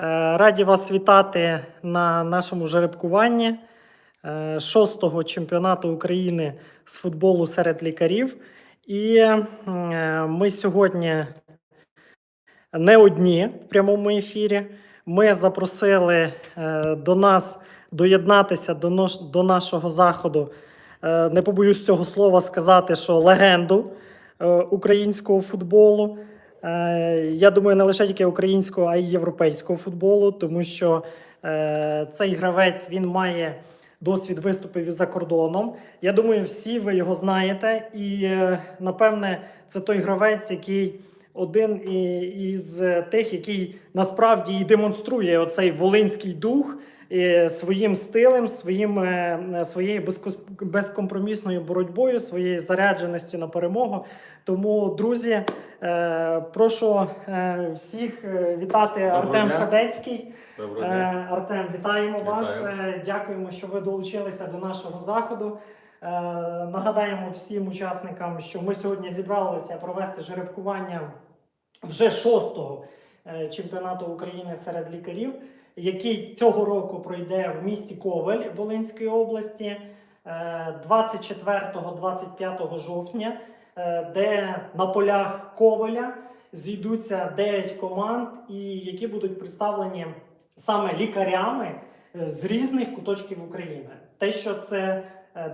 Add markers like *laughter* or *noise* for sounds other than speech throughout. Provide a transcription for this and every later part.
Е, Раді вас вітати на нашому жеребкуванні е, шостого чемпіонату України з футболу серед лікарів. І е, ми сьогодні не одні в прямому ефірі. Ми запросили до нас доєднатися до, нашого заходу. Не побоюсь цього слова сказати, що легенду українського футболу. Е, Я думаю, не лише тільки українського, а й європейського футболу, тому що е, цей гравець він має досвід виступів за кордоном. Я думаю, всі ви його знаєте, і е, напевне це той гравець, який один із тих, який насправді і демонструє оцей волинський дух своїм стилем, своїм, е, своєю безкомпромісною боротьбою, своєю зарядженістю на перемогу. Тому, друзі, е, прошу е, всіх вітати Доброго Артем дня. Федецький. Доброго дня. Артем, вітаємо вас. Е, Дякуємо, що ви долучилися до нашого заходу. Нагадаємо всім учасникам, що ми сьогодні зібралися провести жеребкування вже шостого чемпіонату України серед лікарів, який цього року пройде в місті Ковель Волинської області е, 24-25 жовтня, е, де на полях Ковеля зійдуться 9 команд, і які будуть представлені саме лікарями е, з різних куточків України. Те, що це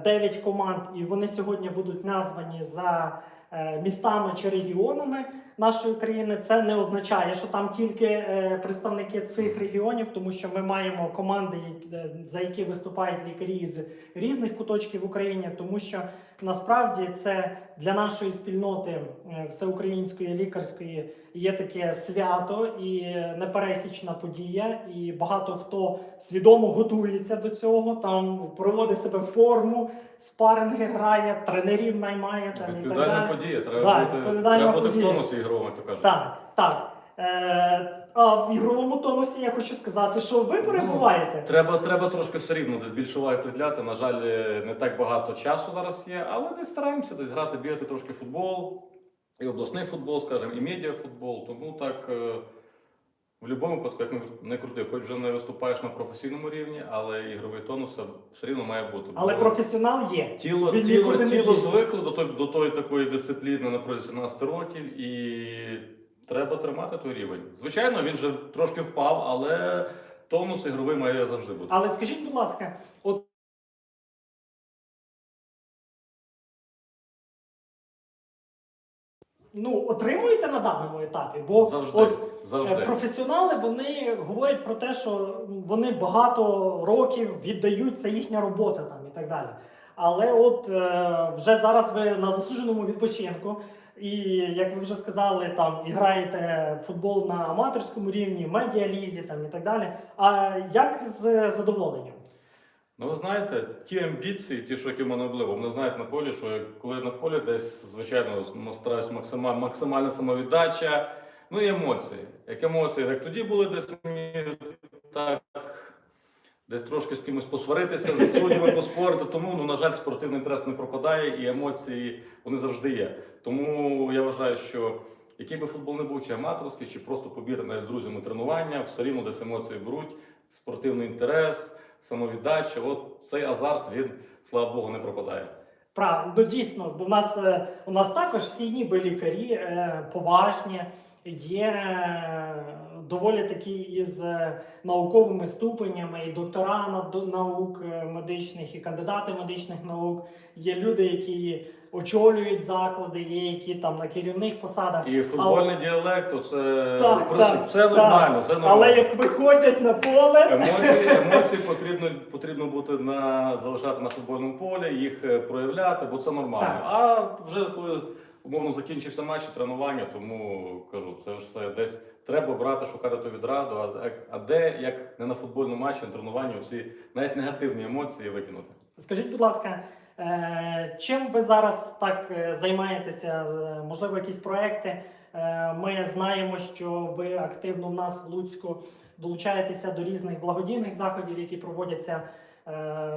9 команд, і вони сьогодні будуть названі за е, містами чи регіонами нашої країни, це не означає, що там тільки е, представники цих регіонів, тому що ми маємо команди, е, за які виступають лікарі з різних куточків України, тому що насправді це для нашої спільноти е, всеукраїнської лікарської є таке свято і непересічна подія. І багато хто свідомо готується до цього, там проводить себе форму, спаринги грає, тренерів наймає там і так Відповідальна далі. подія. Треба бути, треба бути в тонусі ігровому, то кажуть. Так, так. Е, а в ігровому тонусі я хочу сказати, що ви перебуваєте. Треба, треба трошки все рівно десь більше уваги приділяти. На жаль, е, не так багато часу зараз є, але десь стараємося десь грати, бігати трошки футбол, і обласний футбол, скажімо, і медіафутбол. Тому так е, в будь-якому випадку, як не- крути, хоч вже не виступаєш на професійному рівні, але ігровий тонус все рівно має бути. Але Бо професіонал є. Тіло, Він тіло, тіло звикло до, той, до тої такої дисципліни на протязі 17 років, і треба тримати той рівень. Звичайно, він вже трошки впав, але тонус ігровий має завжди бути. Але скажіть, будь ласка, от ну, отримуєте на даному етапі? Бо завжди. от завжди. Е, Професіонали вони говорять про те, що вони багато років віддають, це їхня робота там і так далі. Але от е, вже зараз ви на заслуженому відпочинку, і як ви вже сказали, там і граєте футбол на аматорському рівні, медіалізі там і так далі. А як з задоволенням? Ну, ви знаєте, ті амбіції, ті, що які в мене були, бо вони знають на полі, що коли на полі десь, звичайно, стараюсь максималь, максимальна самовіддача, ну і емоції. Як емоції, як тоді були десь так. Десь трошки з кимось посваритися з суддями по спорту, тому ну на жаль, спортивний інтерес не пропадає, і емоції вони завжди є. Тому я вважаю, що який би футбол не був, чи аматорський, чи просто побірне з друзями тренування, все рівно десь емоції беруть, спортивний інтерес, самовіддача. От цей азарт він, слава Богу, не пропадає. Правильно, ну дійсно, бо в нас е, у нас також всі ніби лікарі е, поважні, є е, доволі такі із е, науковими ступенями, і доктора наук е, медичних, і кандидати медичних наук. Є люди, які очолюють заклади, є які там на керівних посадах. І футбольний діалект, то це Так, просто так, все так. нормально, все нормально. Але як виходять на поле, Емоції, *laughs* емоції потрібно, потрібно бути на залишати на футбольному полі, їх е, проявляти, бо це нормально. Так. А вже коли умовно закінчився матч тренування, тому кажу, це все десь треба брати, шукати ту відраду. А, а де як не на футбольному матчі, на тренуванні, всі навіть негативні емоції викинути. Скажіть, будь ласка, е, чим ви зараз так е, займаєтеся? Можливо, якісь проекти? Е, Ми знаємо, що ви активно в нас в Луцьку долучаєтеся до різних благодійних заходів, які проводяться, е,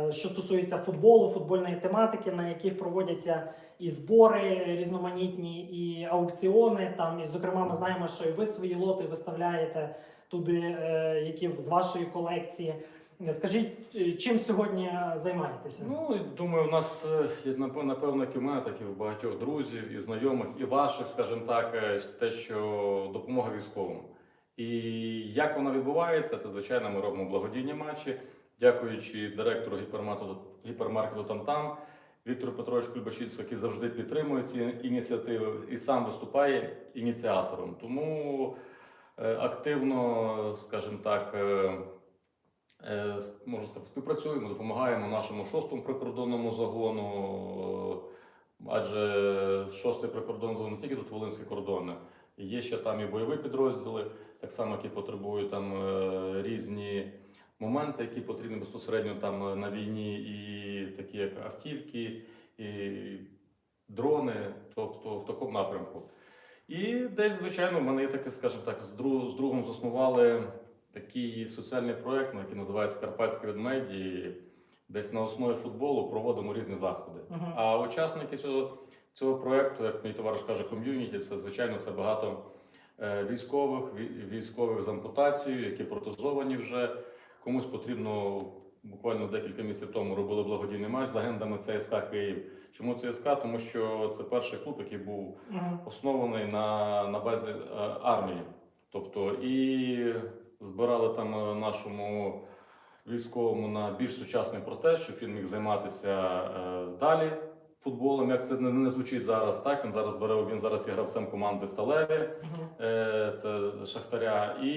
що стосуються футболу, футбольної тематики, на яких проводяться і збори різноманітні, і аукціони. Там, і, зокрема, ми знаємо, що і ви свої лоти виставляєте. туди, е, які з вашої колекції. Скажіть, е, чим сьогодні займаєтеся? Ну, думаю, у нас е, є, напев- напевно, як і в в багатьох друзів, і знайомих, і ваших, скажімо так, е, те, що допомога військовим. І як вона відбувається, це звичайно ми робимо благодійні матчі, дякуючи директору гіпермаркету, гіпермаркету там Віктору Петровичу Кульбашівську, який завжди підтримує ці ініціативи і сам виступає ініціатором. Тому е, активно, скажімо так. е, Е, можна сказати, співпрацюємо, допомагаємо нашому шостому прикордонному загону, адже шостий прикордонний загон не тільки тут Волинські кордони, є ще там і бойові підрозділи, так само, які потребують там різні моменти, які потрібні безпосередньо там е, на війні, і такі як автівки, і дрони, тобто в такому напрямку. І десь, звичайно, в мене є таке, скажімо так, з, другом заснували такий соціальний проект, який називається Карпатські ведмеді. Десь на основі футболу проводимо різні заходи. Мгм. А учасники цього, цього проекту, як мій товариш каже, ком'юніті, це звичайно це багато е, військових, військових з ампутацією, які протезовані вже. Комусь потрібно буквально декілька місяців тому робили благодійний матч з легендами ЦСКА Київ. Чому ЦСКА? Тому що це перший клуб, який був оснований на, на базі е, армії. Тобто і збирали там е, нашому військовому на більш сучасний протез, щоб він міг займатися е, далі футболом. Як це не, не звучить зараз, так він зараз бере, він зараз є гравцем команди Сталеві, е, це Шахтаря, і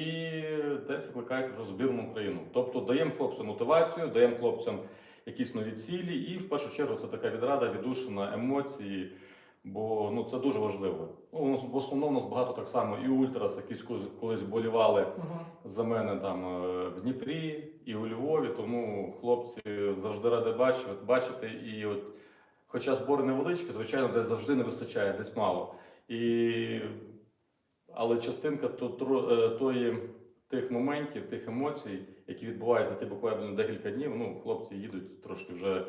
десь викликається вже збірну Україну. Тобто даємо хлопцям мотивацію, даємо хлопцям якісь нові цілі, і в першу чергу це така відрада, віддушина, емоції. Бо ну це дуже важливо. Ну, у нас в основному у нас багато так само і ультрас, які колись- болівали Мгм. за мене там е, в Дніпрі і у Львові. Тому хлопці завжди раді бачити, бачити. І от, хоча збори невеличкі, звичайно, десь завжди не вистачає, десь мало. І, але частинка то, е, тої, тих моментів, тих емоцій, які відбуваються ті буквально декілька днів, ну, хлопці їдуть трошки вже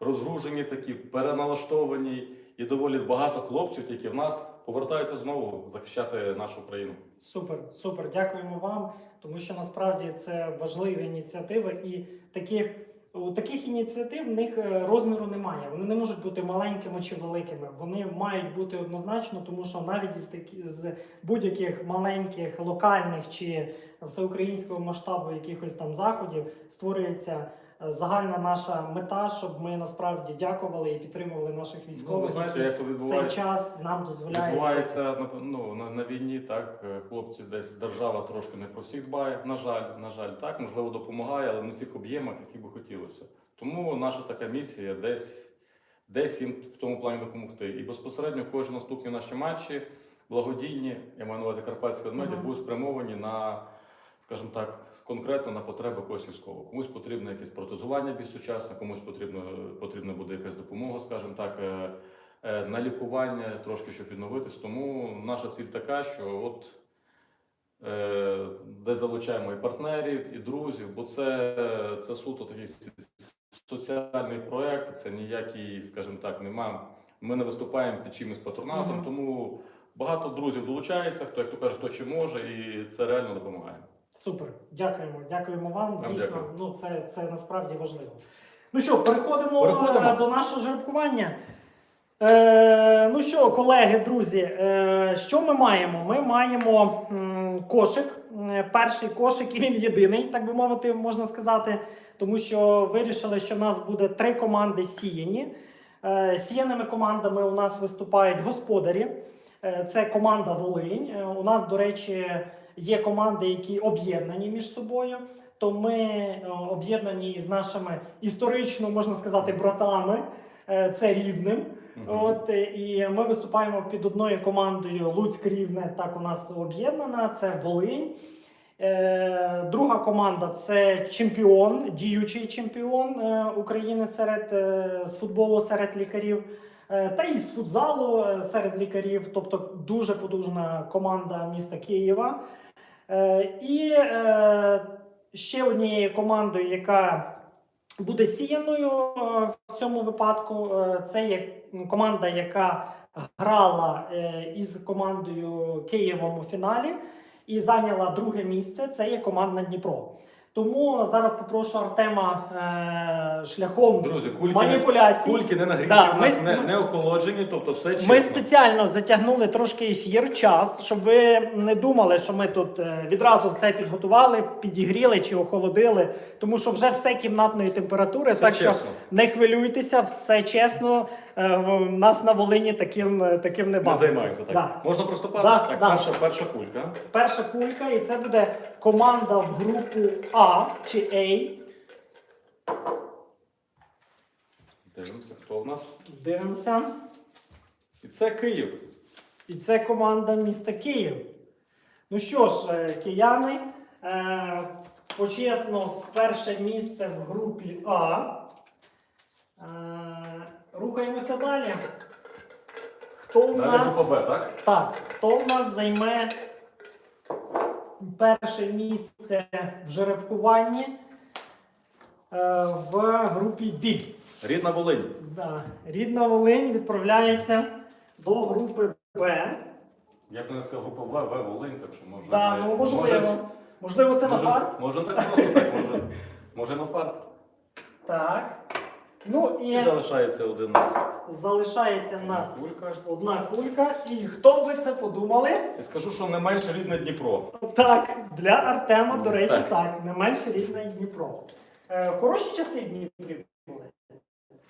розгружені, такі переналаштовані. І доволі багато хлопців, які в нас повертаються знову захищати нашу країну. Супер, супер. Дякуємо вам, тому що насправді це важливі ініціативи, і таких у таких ініціатив в них е, розміру немає. Вони не можуть бути маленькими чи великими. Вони мають бути однозначно, тому що навіть з будь-яких маленьких локальних чи всеукраїнського масштабу якихось там заходів створюється загальна наша мета, щоб ми насправді дякували і підтримували наших Ну, ви військових. знаєте, які як то в цей відбувається? час нам дозволяє Відбувається на, ну, на, на війні, так, е, хлопці десь держава трошки не про всіх дбає, на жаль, на жаль, так, можливо, допомагає, але не в тих об'ємах, які би хотілося. Тому наша така місія десь, десь їм в тому плані допомогти. І безпосередньо кожні наступні наші матчі, благодійні, я маю на увазі Карпатські ведмеді, Мгм. будуть спрямовані на, скажімо так, конкретно на потреби когось військового. Комусь потрібно якесь протезування більш сучасне, комусь потрібно, потрібна буде якась допомога, скажімо так. е, е, на лікування, трошки щоб відновитись. Тому наша ціль така, що от е, де залучаємо і партнерів, і друзів, бо це, це суто такий соціальний проект, це ніякий, скажімо так, нема. Ми не виступаємо під чимось патронатом, Мгм. тому багато друзів долучається, хто як то каже, хто чи може, і це реально допомагає. Супер, дякуємо, дякуємо вам. Дійсно, дякую. ну це, це насправді важливо. Ну що, переходимо, Переходимо. е, до нашого жеребкування. Е, ну що, колеги, друзі, е, що ми маємо? Ми маємо м, кошик. Перший кошик, і він єдиний, так би мовити, можна сказати, тому що вирішили, що в нас буде три команди сіяні. Е, Сіяними командами у нас виступають господарі. Е, Це команда Волинь. Е, У нас, до речі, є команди, які об'єднані між собою. То ми е, об'єднані із нашими історично, можна сказати, братами. Е, Це рівним. От е, і ми виступаємо під одною командою Луцьк Рівне. Так у нас об'єднана. Це Волинь. Е, Друга команда це чемпіон, діючий чемпіон е, України серед е, з футболу серед лікарів. Е, Та і з футзалу серед лікарів, тобто дуже потужна команда міста Києва. Е, І е, ще однією командою, яка буде сіяною е, в цьому випадку, це є команда, яка грала із командою Києвом у фіналі. і зайняла друге місце. Це є команда Дніпро. Тому зараз попрошу Артема е, шляхом Друзі, кульки, не, маніпуляцій. кульки не нагріті, Да, у нас с- не, не охолоджені, тобто все чесно. Ми спеціально затягнули трошки ефір, час, щоб ви не думали, що ми тут е, відразу все підготували, підігріли чи охолодили, тому що вже все кімнатної температури. Все так що не хвилюйтеся, все чесно. Е, Нас на Волині таким, е, таким не Не бавиться. займаюся так. Да. Можна приступати? Да, так, да. Перша, перша кулька. Перша кулька, і це буде команда в групу А чи А. Дивимося, хто в нас. Дивимося. І це Київ. І це команда міста Київ. Ну що ж, е, кияни, е, почесно перше місце в групі А. Е, рухаємося далі. Хто Далі нас, група Б, так? так, хто у нас займе перше місце в жеребкуванні е, в групі Б? Рідна Волинь. Да. Рідна Волинь відправляється до групи Б. Я б не сказав група В, В Волинь, так що може. Да, ну можливо. Можливо, це на фарт. Може так просто, так, може, може на фарт. Так. Ну І і залишається один нас. залишається в нас Кулька. одна кулька. І хто б ви це подумали? І скажу, що не менше рідне Дніпро. Так, для Артема, до речі, Так. так, не менше рідне Дніпро. Е, хороші часи в Дніпрі були.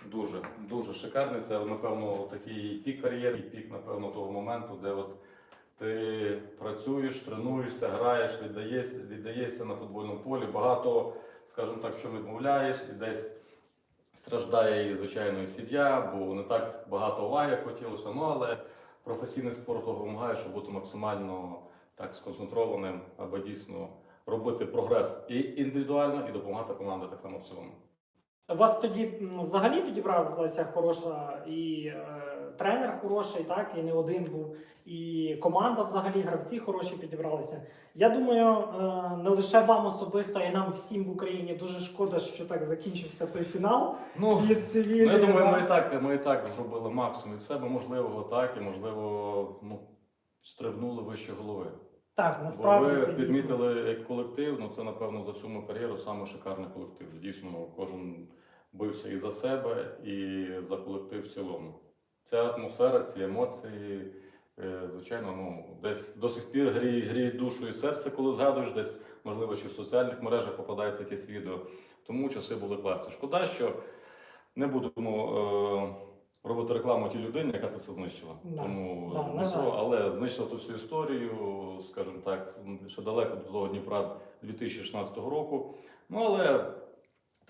Дуже, дуже шикарний. Це, напевно, такий пік кар'єри, і пік, напевно, того моменту, де от ти працюєш, тренуєшся, граєш, віддаєшся, віддаєшся на футбольному полі. Багато, скажімо так, що відмовляєш, і десь страждає і, звичайно, сім'я, бо не так багато уваги хотілося. Ну, але професійний спорт допомагає, щоб бути максимально так сконцентрованим, аби дійсно робити прогрес і індивідуально, і допомагати команді так само в цілому. Вас тоді взагалі підібралася хороша і е, тренер хороший, так, і не один був, і команда взагалі, гравці хороші підібралися. Я думаю, е, не лише вам особисто, а й нам всім в Україні дуже шкода, що так закінчився той фінал Ну, із цивільною. Ну, я думаю, ми і так, ми і так зробили максимум від себе можливого, так, і можливо, ну, стрибнули вище голови. Так, насправді Бо ви це дійсно. як колектив, ну це напевно за всю мою кар'єру саме шикарний колектив. Дійсно, кожен бився і за себе, і за колектив в цілому. Ця атмосфера, ці емоції, е, звичайно, ну десь до сих пір гріє, гріє душу і серце, коли згадуєш, десь можливо, чи в соціальних мережах попадається якесь відео. Тому часи були класні. Шкода, що не будемо е, робити рекламу тій людині, яка це все знищила. Да, Тому да, не на але знищила ту всю історію, скажімо так, ще далеко до того Дніпра 2016 року. Ну але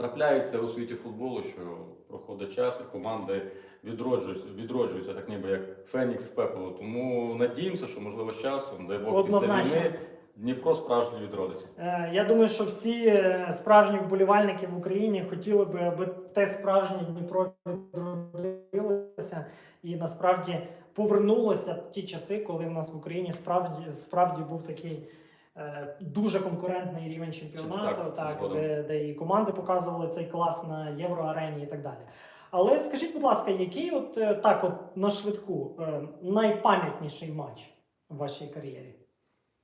трапляється у світі футболу, що проходить час, і команди відроджуються, відроджуються так ніби як Фенікс з пепелу. Тому надіємося, що можливо з часом, дай Бог, після війни Дніпро справжньо відродиться. Е, Я думаю, що всі е, справжні вболівальники в Україні хотіли би, аби те справжнє Дніпро відродилося і насправді повернулося в ті часи, коли в нас в Україні справді справді був такий. Е, Дуже конкурентний рівень чемпіонату, Так, так, де, де і команди показували цей клас на євроарені і так далі. Але скажіть, будь ласка, який от е, так, от на швидку е, найпам'ятніший матч в вашій кар'єрі?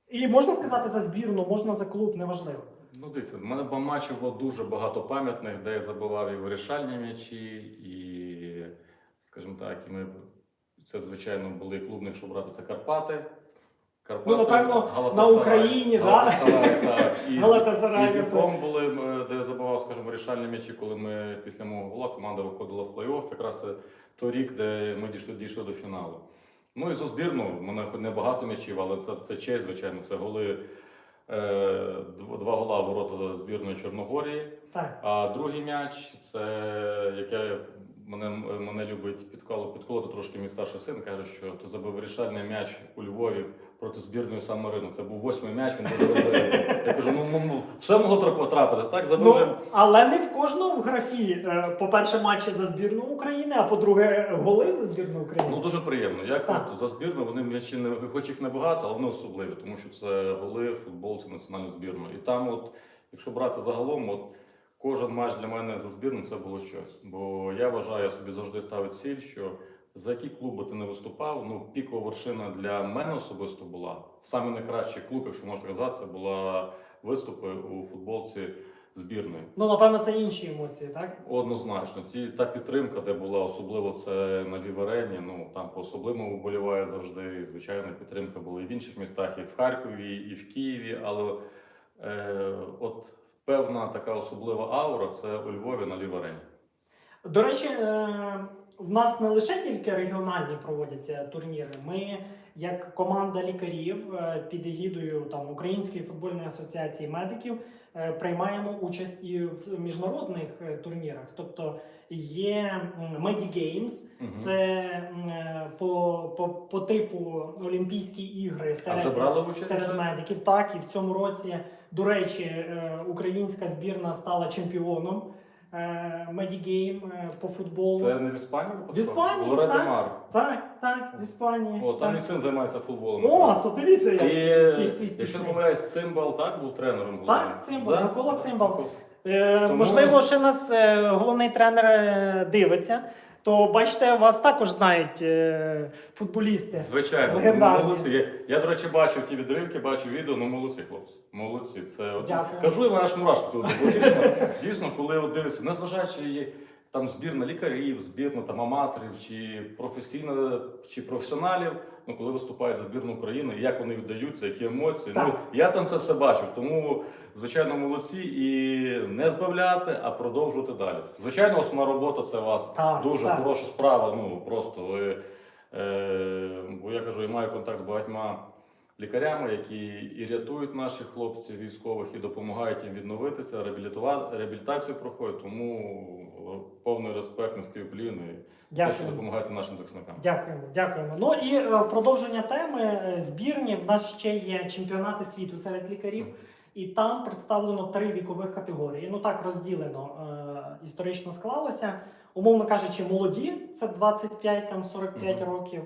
І можна сказати за збірну, можна за клуб, неважливо. Ну, дивіться, в мене ба- матчів було дуже багато пам'ятних, де я забивав і вирішальні м'ячі, і, скажімо так, і ми, це, звичайно, були клубні, якщо брати, це Карпати. Карпати, Ну, напевно, на Україні, да? *laughs* Так. І, Галатасарай, і це- були, де я забивав, скажімо, вирішальні м'ячі, коли ми після мого гола команда виходила в плей-офф. Якраз той рік, де ми дійшли, дійшли до фіналу. Ну і за збірну, в мене хоч не багато м'ячів, але це, це честь, звичайно. Це голи, е, два гола ворота збірної Чорногорії. Так. А другий м'яч це яке мене, мене любить підколоти трошки мій старший син. каже, що ти забив вирішальний м'яч у Львові проти збірної Сан Марину. Це був восьмий м'яч, він важливий. Я кажу, ну, ну, ну все могло потрапити. Так забив. Ну, але не в кожного в графі. е, По-перше, матчі за збірну України, а по-друге, голи за збірну України. Ну дуже приємно. Як Так. за збірну вони м'ячі не хоч їх небагато, але вони особливі, тому що це голи, футбол, це національна збірна. І там, от, якщо брати загалом, от кожен матч для мене за збірну це було щось. Бо я вважаю, я собі завжди ставив ціль, що за які клуби ти не виступав, ну пікова вершина для мене особисто була. Саме найкращий клуб, якщо можна сказати, це була виступи у футболці збірної. Ну, напевно, це інші емоції, так? Однозначно, ті та підтримка, де була особливо це на Ліверені. Ну там по особливому вболіває завжди. Звичайно, підтримка була і в інших містах, і в Харкові, і в Києві. Але е, от певна така особлива аура це у Львові на Ліверені. До речі, е, в нас не лише тільки регіональні проводяться турніри. Ми, як команда лікарів е, під егідою там Української футбольної асоціації медиків, е, приймаємо участь і в міжнародних е, турнірах. Тобто є Медігеймс, Мгм. це по, по, по типу Олімпійські ігри серед, вже брали участь? серед медиків. Так, і в цьому році, до речі, українська збірна стала чемпіоном. Медігейм по футболу. Це не в Іспанії? В Іспанії, Лоретто так. Так, так, в Іспанії. О, там так. і син займається футболом. О, то дивіться, як. Який світ якщо не помиляюсь, Цимбал так був тренером. Так? Цимбал, Да? Микола Цимбал. Е, Тому- Можливо, ще нас е, головний тренер е, дивиться. То бачите, вас також знають е, футболісти. Звичайно, ну, Легендарні. молодці. Я, я, до речі, бачив ті відривки, бачив відео, ну молодці, хлопці. Молодці. Це от, Дякую. кажу, і мене аж мурашки тут. Бо дійсно, *laughs* дійсно, коли от дивишся, незважаючи там збірна лікарів, збірна там аматорів, чи професійна, чи професіоналів, ну коли виступають за збірну України, як вони віддаються, які емоції. Так. Ну я там це все бачив. Тому, звичайно, молодці і не збавляти, а продовжувати далі. Звичайно, основна робота це у вас Так, дуже так. хороша справа. Ну просто ви. Е, бо я кажу, я маю контакт з багатьма лікарями, які і рятують наших хлопців військових, і допомагають їм відновитися, реабілітувати, реабілітацію проходять. Тому повний респект, низький уклін і те, що Дякую. допомагаєте нашим захисникам. Дякуємо, дякуємо. Ну і е, в продовження теми е, збірні в нас ще є чемпіонати світу серед лікарів, і там представлено три вікових категорії. Ну так розділено е, історично склалося. Умовно кажучи, молоді це 25 там 45 Мгм. років.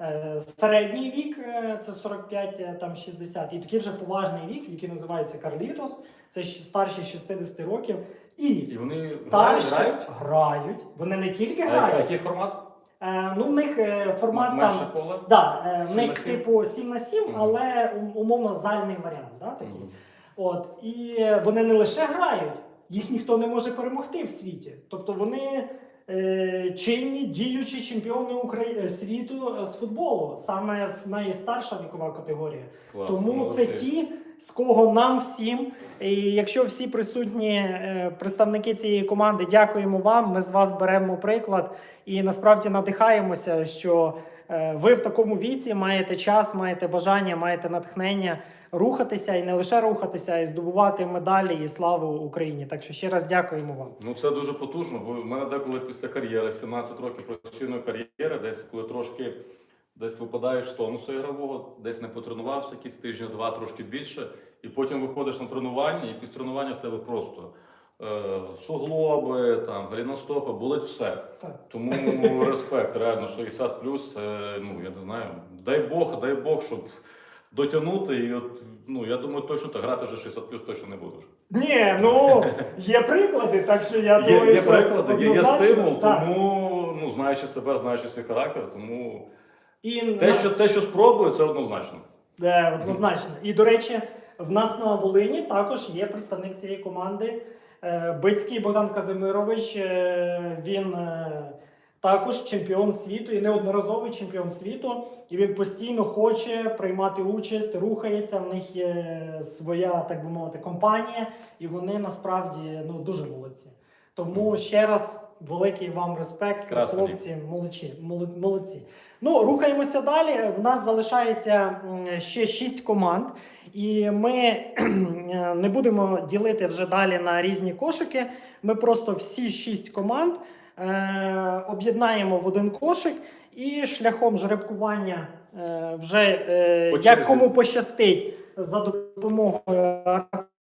Е, Середній вік е, це 45 е, там 60. І такий вже поважний вік, який називається Карлітос, це старші 60 років. І, І вони старші грають? грають. Вони не тільки А грають. який- який формат? Е, ну, в них е, формат М- там поле? с- да, е, в Сім на них сім? типу 7 на 7, Мгм. але ум- умовно зальний варіант. Да, такий. Мгм. От. І е, вони не лише грають, їх ніхто не може перемогти в світі. Тобто вони е, чинні діючі чемпіони Украї... світу е, з футболу, саме з найстарша вікова категорія. Клас, Тому молодці. це ті, з кого нам всім. І якщо всі присутні е, представники цієї команди, дякуємо вам. Ми з вас беремо приклад і насправді надихаємося, що е, ви в такому віці маєте час, маєте бажання, маєте натхнення рухатися і не лише рухатися, а й здобувати медалі і славу Україні. Так що ще раз дякуємо вам. Ну це дуже потужно, бо в мене деколи після кар'єри, 17 років професійної кар'єри, десь коли трошки десь випадаєш з тонусу ігрового, десь не потренувався якісь тижні два, трошки більше, і потім виходиш на тренування, і після тренування в тебе просто е, суглоби, там, голіностопи, болить все. Так. Тому *laughs* респект, реально 60 плюс, це, ну я не знаю, дай Бог, дай Бог, щоб дотягнути. І от, ну я думаю, точно так грати вже 60 плюс точно не будеш. Ні, ну є приклади, так що я Є, думаю, є що приклади, є, є стимул, так. тому ну, знаючи себе, знаючи свій характер, тому І те, на- що, те, що спробую, це однозначно. Е, однозначно. І до речі, в нас на Волині також є представник цієї команди. Е, Бицький Богдан Казимирович. Е, Він е, також чемпіон світу і неодноразовий чемпіон світу. І він постійно хоче приймати участь, рухається. В них є своя, так би мовити, компанія, і вони насправді ну дуже молодці. Тому ще раз великий вам респект, Красені. хлопці, молодці, молодці. Ну, рухаємося далі. В нас залишається ще шість команд, і ми е, не будемо ділити вже далі на різні кошики. Ми просто всі шість команд е, об'єднаємо в один кошик і шляхом жеребкування е, вже е, як кому пощастить за допомогою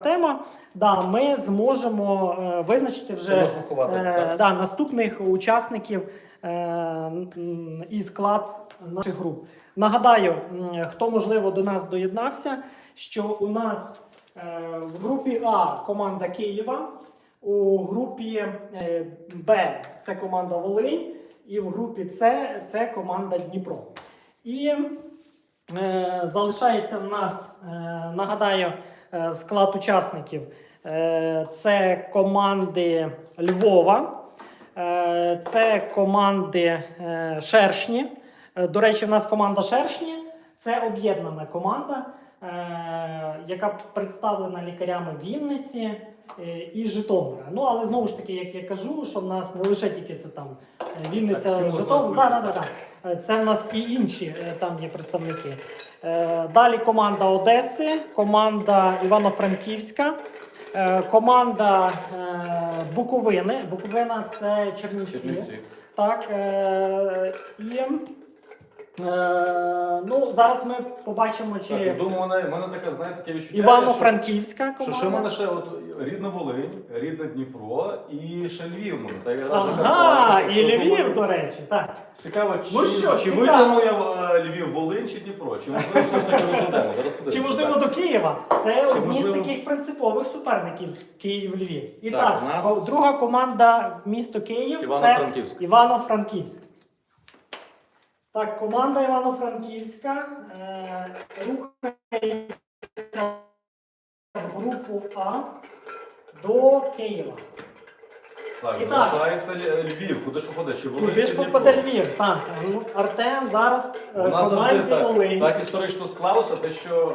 Артема, да, ми зможемо е, визначити вже можна ховати. Е, так? да, наступних учасників е, і склад наших груп. Нагадаю, м, хто можливо до нас доєднався, що у нас е, в групі А команда Києва, у групі е, Б це команда Волинь, І в групі С це команда Дніпро. І е, залишається в нас, е, нагадаю, склад учасників. Е, це команди Львова, е, це команди е, Шершні. Е, До речі, в нас команда Шершні це об'єднана команда, е, яка представлена лікарями Вінниці е, і Житомира. Ну, але знову ж таки, як я кажу, що в нас не лише тільки це там е, Вінниця, Житомир. Да, да, да, да. Е, Це в нас і інші е, там є представники. Е, Далі команда Одеси, команда Івано-Франківська, команда Буковини. Буковина це Чернівці. Чернівці. Так, і ну, зараз ми побачимо, Так, чи я думаю, в мене, в мене таке, знаєте, таке відчуття. Івано-Франківська Що, що, що в мене ще от рідна Волинь, рідне Дніпро і ще Львів. Та Ага, Карпати, і Львів, думаю, до речі, так. Цікаво, Ну чи, що, чи цікаво. витягну я е, Львів, Волинь чи Дніпро? Чи можливо все ж таки розглянемо? Зараз подивимося. Чи можливо Так. до Києва? Це Чи одні можливо- з таких принципових суперників Київ-Львів. І Так, так, у нас- друга команда місто Київ Івано-Франківськ. Івано-Франківськ. Так, команда Івано-Франківська е, рухається групу А до Києва. Так, І так. залишається Ль- Львів. Куди ж попадеш? Чи Волинь, Куди чи ж Дніпро? попаде Львів? Так, ну, Артем зараз е, У нас завжди команді так, Волинь. так історично склалося, те, що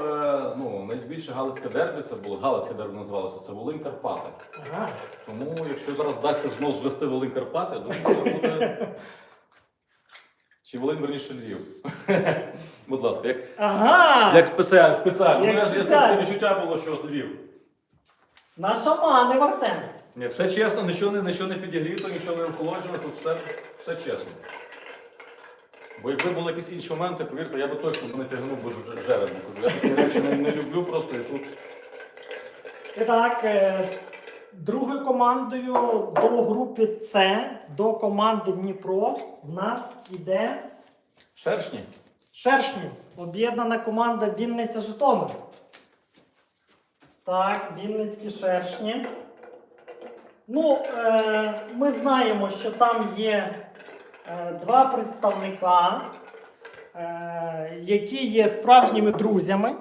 е, ну, найбільше Галицьке дербі, це було Галицьке дербі називалося, це Волинь Карпати. Ага. Тому, якщо зараз вдасться знову звести Волинь Карпати, думаю, *laughs* це буде. Чи Волинь, верніше Львів. *laughs* Будь ласка, як, Ага. як спеціально, спеціально. Як Ну, я- я- спеціально. Таке відчуття було, що Львів. На шамани Артем. Ні, все чесно, нічого не, нічого не підігріто, нічого не охолоджено, тут все, все чесно. Бо якби були якісь інші моменти, повірте, я би точно не тягнув би. Кажу, Я такі речі не, не люблю просто і тут. І так, е, другою командою до групи С, до команди Дніпро, в нас іде Шершні. Шершні. Об'єднана команда Вінниця Житомир. Так, Вінницькі шершні. Ну, е, ми знаємо, що там є е, два представника, е, які є справжніми друзями.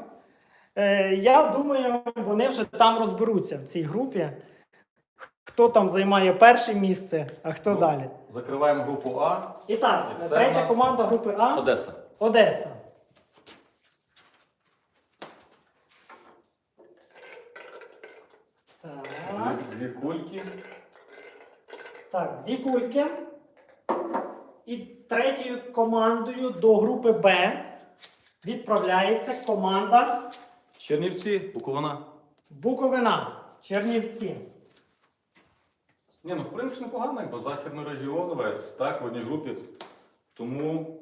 Е, я думаю, вони вже там розберуться в цій групі. Хто там займає перше місце, а хто Ну, далі. Закриваємо групу А. І так, і це третя нас команда групи А Одеса. Одеса. Так, Дві, дві кульки. так, дві кульки. І третьою командою до групи Б відправляється команда Чернівці, Буковина. Буковина, Чернівці. Ні, ну в принципі непогано, якби західний регіон весь, так, в одній групі. Тому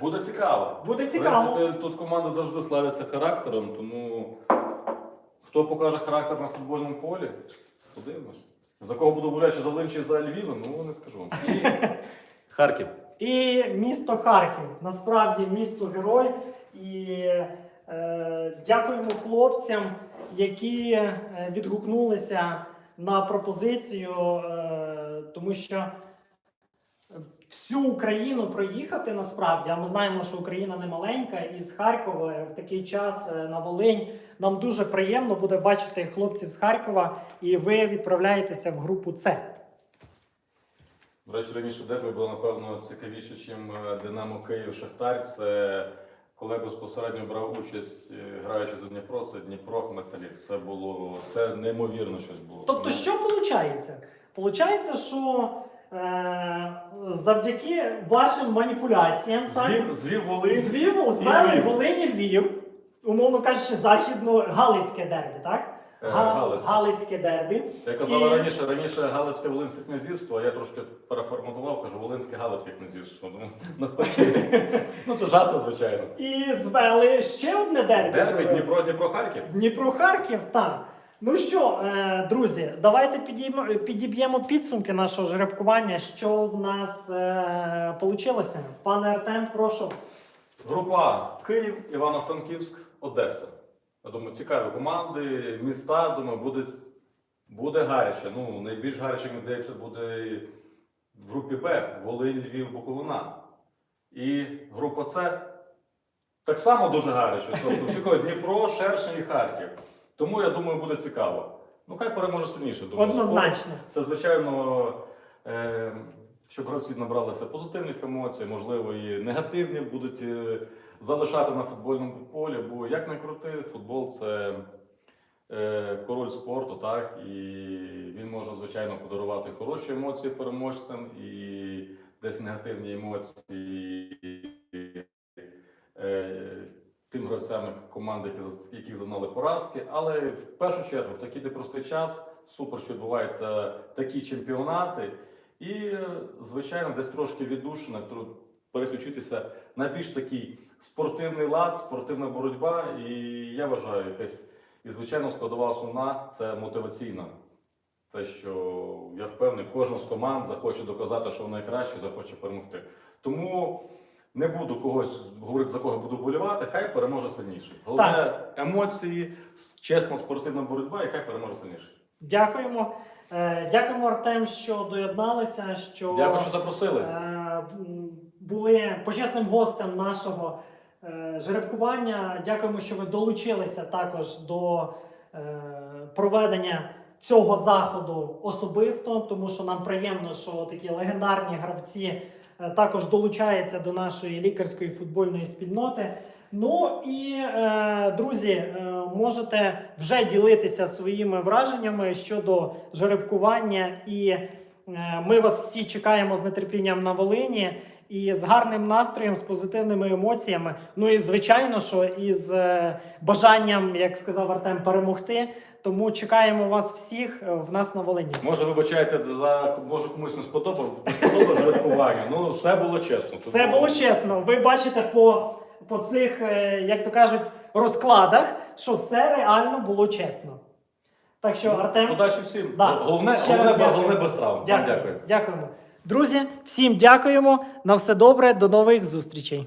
буде цікаво. Буде цікаво. В принципі, тут команда завжди славиться характером, тому хто покаже характер на футбольному полі, подивимось. За кого буду боляче за Волинь чи за Львів, ну не скажу вам. *laughs* І Харків. І місто Харків. Насправді місто герой. І е, дякуємо хлопцям, які е, відгукнулися на пропозицію, е, тому що всю Україну проїхати насправді, а ми знаємо, що Україна не маленька, і з Харкова в такий час е, на Волинь. Нам дуже приємно буде бачити хлопців з Харкова, і ви відправляєтеся в групу С. До речі, раніше дербі було, напевно, цікавіше, ніж Динамо Київ Шахтар. це коли безпосередньо брав участь, е, граючи за Дніпро, це Дніпро Металіст. Це було це неймовірно щось було. Тобто, що виходить? Получається, що е, завдяки вашим маніпуляціям, Звів, звів Волинь. звів, і звели Львів. Волині Львів, умовно кажучи, західно-галицьке дербі, так? Е, Га- Галицьке. Галицьке дербі. Я казала І- раніше, раніше Галицьке Волинське князівство, а я трошки переформатував, кажу Волинське Галицьке князівство. Ну, *laughs* навпаки. ну це жарти, звичайно. І звели ще одне дербі. Дербі зробили. Дніпро, Дніпро, Харків. Дніпро-Харків, так. Ну що, е, друзі, давайте підіймо, підіб'ємо підсумки нашого жеребкування, що в нас е, вийшло. Пане Артем, прошу. Група А. Київ, Івано-Франківськ, Одеса. Я думаю, цікаві команди, міста. Думаю, буде Буде гаряче. Ну, найбільш гаряче, мені здається, буде в групі Б Волинь, Львів, Буковина. І група С так само дуже гаряче. Тобто всі Дніпро, Шершень і Харків. Тому я думаю, буде цікаво. Ну, хай переможе сильніше. Думаю, Однозначно. це, звичайно, е, щоб гравці набралися позитивних емоцій, можливо, і негативні будуть е, залишати на футбольному полі. Бо як не крути, футбол це е, король спорту, так, і він може, звичайно, подарувати хороші емоції переможцям і десь негативні емоції. Е, Тим гравцям команди, які, які зазнали поразки, але в першу чергу в такий непростий час супер, що відбуваються такі чемпіонати, і, е, звичайно, десь трошки віддушина, тро- переключитися на більш такий спортивний лад, спортивна боротьба. І я вважаю, якась і звичайно складова основна це мотиваційна. Те, що я впевнений, кожна з команд захоче доказати, що вона найкраще, захоче перемогти. Тому не буду когось говорити, за кого буду болювати, хай переможе сильніший. Головне емоції, чесна спортивна боротьба, і хай переможе сильніший. Дякуємо. Е, Дякуємо, Артем, що доєдналися. Що Дякую, що запросили. Були почесним гостем нашого е, жеребкування. Дякуємо, що ви долучилися також до е, проведення цього заходу особисто, тому що нам приємно, що такі легендарні гравці е, також долучаються до нашої лікарської футбольної спільноти. Ну і друзі, можете вже ділитися своїми враженнями щодо жеребкування, і ми вас всі чекаємо з нетерпінням на Волині. І з гарним настроєм, з позитивними емоціями. Ну і звичайно, що із е, бажанням, як сказав Артем, перемогти. Тому чекаємо вас всіх е, в нас на Волині. Може, вибачайте, за може комусь не сподобав, не жеребкування. Ну, все було чесно. Все було чесно. Ви бачите по, по цих, е, як то кажуть, розкладах, що все реально було чесно. Так що, Артем, Удачі всім. Да. Головне, головне, головне без травм. Дякую. Дякуємо. Друзі, всім дякуємо. На все добре. До нових зустрічей.